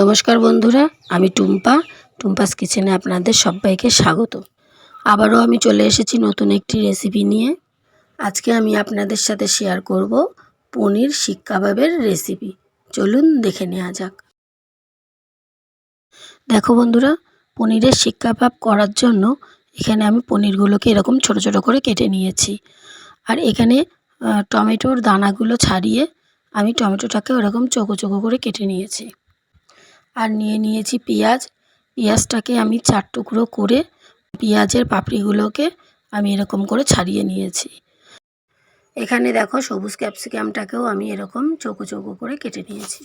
নমস্কার বন্ধুরা, আমি টুম্পা। টুম্পাস কিচেনে আপনাদের সবাইকে স্বাগত। আবারও আমি চলে এসেছি নতুন একটি রেসিপি নিয়ে। আজকে আমি আপনাদের সাথে শেয়ার করব পনির শিক কাবাবের রেসিপি। চলুন দেখে নেওয়া যাক। দেখো বন্ধুরা, পনিরের শিক কাবাব করার জন্য এখানে আমি পনিরগুলোকে এরকম ছোট ছোট করে কেটে নিয়েছি। আর এখানে টমেটোর দানাগুলো ছাড়িয়ে আমি টমেটোটাকে ওরকম চোখো চোখো করে কেটে নিয়েছি। আর নিয়ে নিয়েছি পেঁয়াজ। পেঁয়াজটাকে আমি চার টুকরো করে পেঁয়াজের পাপড়িগুলোকে আমি এরকম করে ছাড়িয়ে নিয়েছি। এখানে দেখো সবুজ ক্যাপসিকামটাকেও আমি এরকম চৌকো চৌকো করে কেটে নিয়েছি।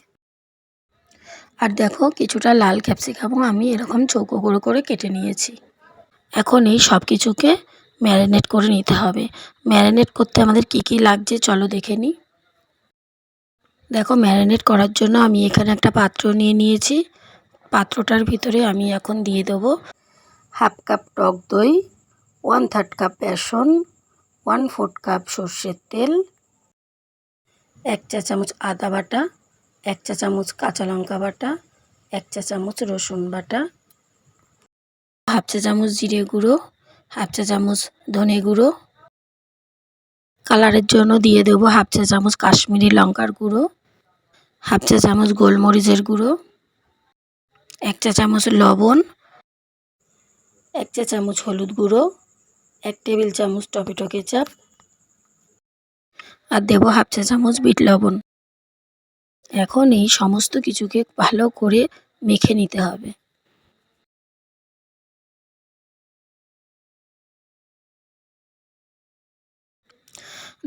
আর দেখো কিছুটা লাল ক্যাপসিকামও আমি এরকম চৌকো করে করে কেটে নিয়েছি। এখন এই সব কিছুকে ম্যারিনেট করে নিতে হবে। ম্যারিনেট করতে আমাদের কি কি লাগছে চলো দেখে নিই। দেখো ম্যারিনেট করার জন্য আমি এখানে একটা পাত্র নিয়ে নিয়েছি। পাত্রটার ভিতরে আমি এখন দিয়ে দেবো হাফ কাপ টক দই, ওয়ান থার্ড কাপ বেসন, ওয়ান ফোর্থ কাপ সর্ষের তেল, এক চা চামচ আদা বাটা, এক চা চামচ কাঁচা লঙ্কা বাটা, এক চা চামচ রসুন বাটা, হাফ চা চামচ জিরে গুঁড়ো, হাফ চা চামচ ধনে গুঁড়ো। কালারের জন্য দিয়ে দেবো হাফ চা চামচ কাশ্মীরি লঙ্কার গুঁড়ো। হাফ চা চামচ গোলমরিচের গুঁড়ো, এক চা চামচ লবণ, এক চা চামচ হলুদ গুঁড়ো, এক টেবিল চামচ টমেটো কেচাপ আর দেবো হাফ চা চামচ বিট লবণ। এখন এই সমস্ত কিছুকে ভালো করে মেখে নিতে হবে।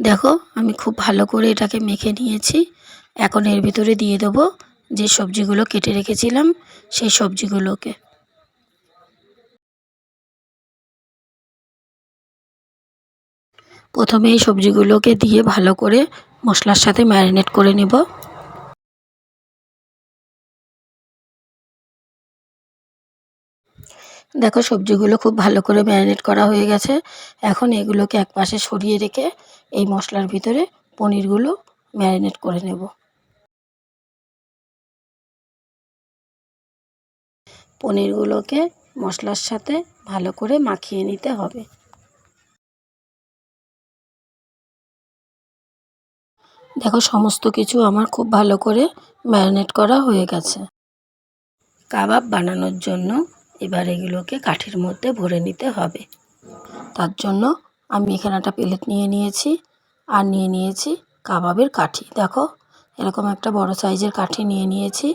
দেখো, আমি খুব ভালো করে এটাকে মেখে নিয়েছি। এখন এর ভিতরে দিয়ে দেবো যে সবজিগুলো কেটে রেখেছিলাম সেই সবজিগুলোকে। প্রথমে এই সবজিগুলোকে দিয়ে ভালো করে মশলার সাথে ম্যারিনেট করে নেব। দেখো সবজিগুলো খুব ভালো করে ম্যারিনেট করা হয়ে গেছে। এখন এগুলোকে এক পাশে সরিয়ে রেখে এই মশলার ভিতরে পনিরগুলো ম্যারিনেট করে নেব। পনিরগুলোকে মশলার সাথে ভালো করে মাখিয়ে নিতে হবে। দেখো, সমস্ত কিছু আমার খুব ভালো করে ম্যারিনেট করা হয়ে গেছে। কাবাব বানানোর জন্য এবার এগুলোকে কাঠির মধ্যে ভরে নিতে হবে। তার জন্য আমি এখানে একটা প্লেট নিয়ে নিয়েছি আর নিয়ে নিয়েছি কাবাবের কাঠি। দেখো, এরকম একটা বড় সাইজের কাঠি নিয়ে নিয়েছি।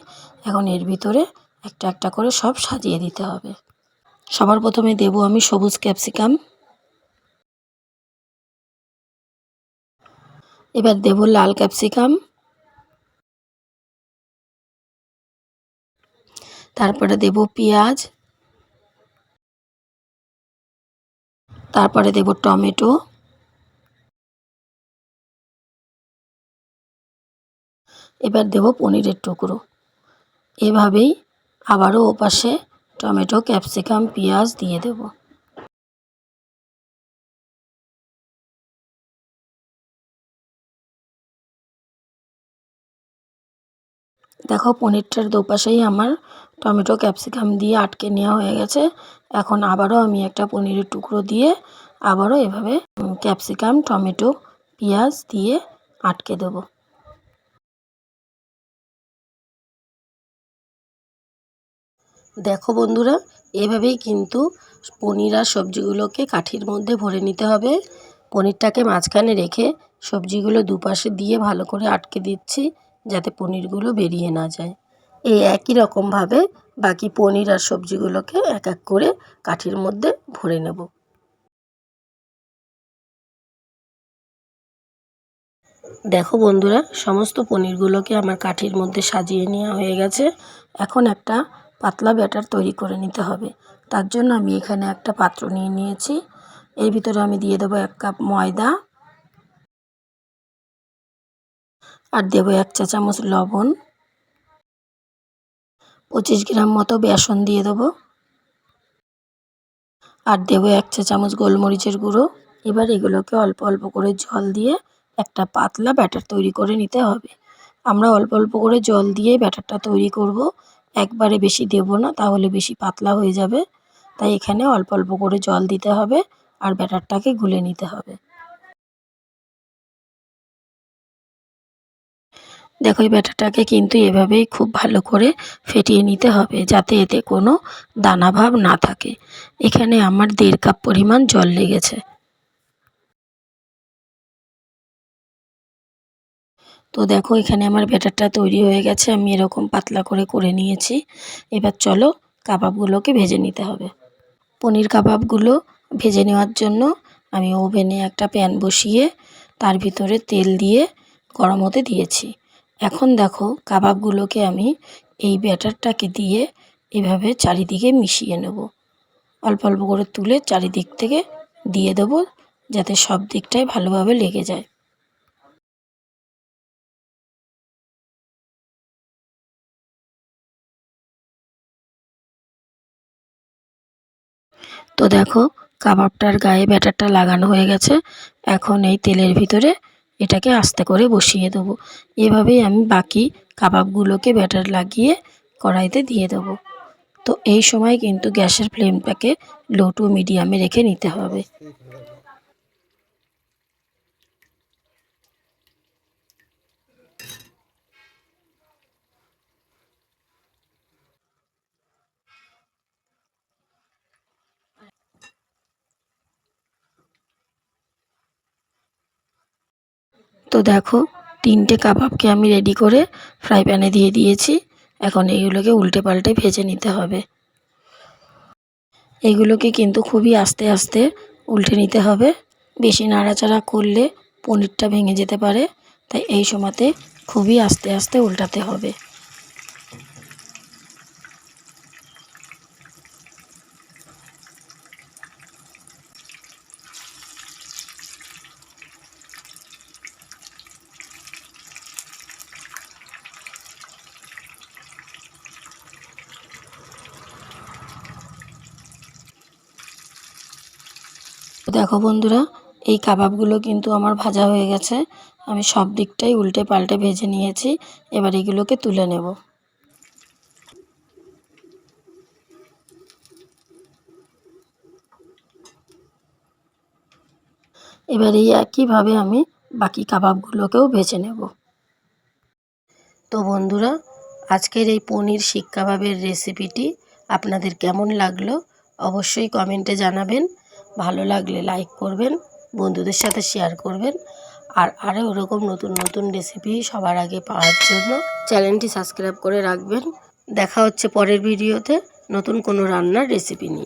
এখন এর ভিতরে একটা একটা করে সব সাজিয়ে দিতে হবে। সবার প্রথমে দেব আমি সবুজ ক্যাপসিকাম। এবার দেব লাল ক্যাপসিকাম। তারপরে দেব পেঁয়াজ। তারপরে দেব টমেটো। এবার দেব পনিরের টুকরো। এভাবেই আবারও ওপাশে টমেটো, ক্যাপসিকাম, পেঁয়াজ দিয়ে দেব। দেখো, পনিরটার দুপাশেই আমার টমেটো, ক্যাপসিকাম দিয়ে আটকে নেওয়া হয়ে গেছে। এখন আবারও আমি একটা পনিরের টুকরো দিয়ে আবারও এভাবে ক্যাপসিকাম, টমেটো, পেঁয়াজ দিয়ে আটকে দেবো। দেখো বন্ধুরা, এভাবেই কিন্তু পনির আর সবজিগুলোকে কাঠির মধ্যে ভরে নিতে হবে। পনিরটাকে মাঝখানে রেখে সবজিগুলো দুপাশে দিয়ে ভালো করে আটকে দিচ্ছি যাতে পনিরগুলো বেরিয়ে না যায়। এই একই রকমভাবে বাকি পনির আর সবজিগুলোকে এক এক করে কাঠির মধ্যে ভরে নেব। দেখো বন্ধুরা, সমস্ত পনিরগুলোকে আমার কাঠির মধ্যে সাজিয়ে নেওয়া হয়ে গেছে। এখন একটা পাতলা ব্যাটার তৈরি করে নিতে হবে। তার জন্য আমি এখানে একটা পাত্র নিয়ে নিয়েছি। এর ভিতরে আমি দিয়ে দেবো এক কাপ ময়দা আর দেবো এক চা চামচ লবণ। পঁচিশ গ্রাম মতো বেসন দিয়ে দেবো আর দেবো এক চা চামচ গোলমরিচের গুঁড়ো। এবার এগুলোকে অল্প অল্প করে জল দিয়ে একটা পাতলা ব্যাটার তৈরি করে নিতে হবে। আমরা অল্প অল্প করে জল দিয়ে ব্যাটারটা তৈরি করব। একবারে বেশি দেবো না, তাহলে বেশি পাতলা হয়ে যাবে। তাই এখানে অল্প অল্প করে জল দিতে হবে আর ব্যাটারটাকে গুলে নিতে হবে। দেখো, এই ব্যাটারটাকে কিন্তু এভাবেই খুব ভালো করে ফেটিয়ে নিতে হবে যাতে এতে কোনো দানা ভাব না থাকে। এখানে আমার দেড় কাপ পরিমাণ জল লেগেছে। তো দেখো, এখানে আমার ব্যাটারটা তৈরি হয়ে গেছে। আমি এরকম পাতলা করে করে নিয়েছি। এবার চলো কাবাবগুলোকে ভেজে নিতে হবে। পনির কাবাবগুলো ভেজে নেওয়ার জন্য আমি ওভেনে একটা প্যান বসিয়ে তার ভিতরে তেল দিয়ে গরম হতে দিয়েছি। এখন দেখো, কাবাবগুলোকে আমি এই ব্যাটারটাকে দিয়ে এভাবে চারিদিকে মিশিয়ে নেব। অল্প অল্প করে তুলে চারিদিক থেকে দিয়ে দেবো যাতে সব দিকটাই ভালোভাবে লেগে যায়। তো দেখো, কাবাবটার গায়ে ব্যাটারটা লাগানো হয়ে গেছে। এখন এই তেলের ভিতরে এটাকে আস্তে করে বসিয়ে দেবো। এভাবেই আমি বাকি কাবাবগুলোকে ব্যাটার লাগিয়ে কড়াইতে দিয়ে দেবো। তো এই সময় কিন্তু গ্যাসের ফ্লেমটাকে লো টু মিডিয়ামে রেখে নিতে হবে। তো দেখো, তিনটে কাবাবকে আমি রেডি করে ফ্রাই প্যানে দিয়ে দিয়েছি। এখন এইগুলোকে উল্টে পাল্টে ভেজে নিতে হবে। এগুলোকে কিন্তু খুবই আস্তে আস্তে উল্টে নিতে হবে। বেশি নাড়াচাড়া করলে পনিরটা ভেঙে যেতে পারে, তাই এই সময়তে খুবই আস্তে আস্তে উল্টাতে হবে। দেখো বন্ধুরা, এই কাবাবগুলো কিন্তু আমার ভাজা হয়ে গেছে। আমি সব দিকটাই উল্টে পাল্টে ভেজে নিয়েছি। এবার এগুলোকে তুলে নেব। এবার এই একইভাবে আমি বাকি কাবাবগুলোকেও ভেজে নেব। তো বন্ধুরা, আজকের এই পনির শিক কাবাবের রেসিপিটি আপনাদের কেমন লাগল অবশ্যই কমেন্টে জানাবেন। ভালো লাগলে লাইক করবেন, বন্ধুদের সাথে শেয়ার করবেন, আর আরও ওরকম নতুন নতুন রেসিপি সবার আগে পাওয়ার জন্য চ্যানেলটি সাবস্ক্রাইব করে রাখবেন। দেখা হচ্ছে পরের ভিডিওতে নতুন কোনো রান্নার রেসিপি নিয়ে।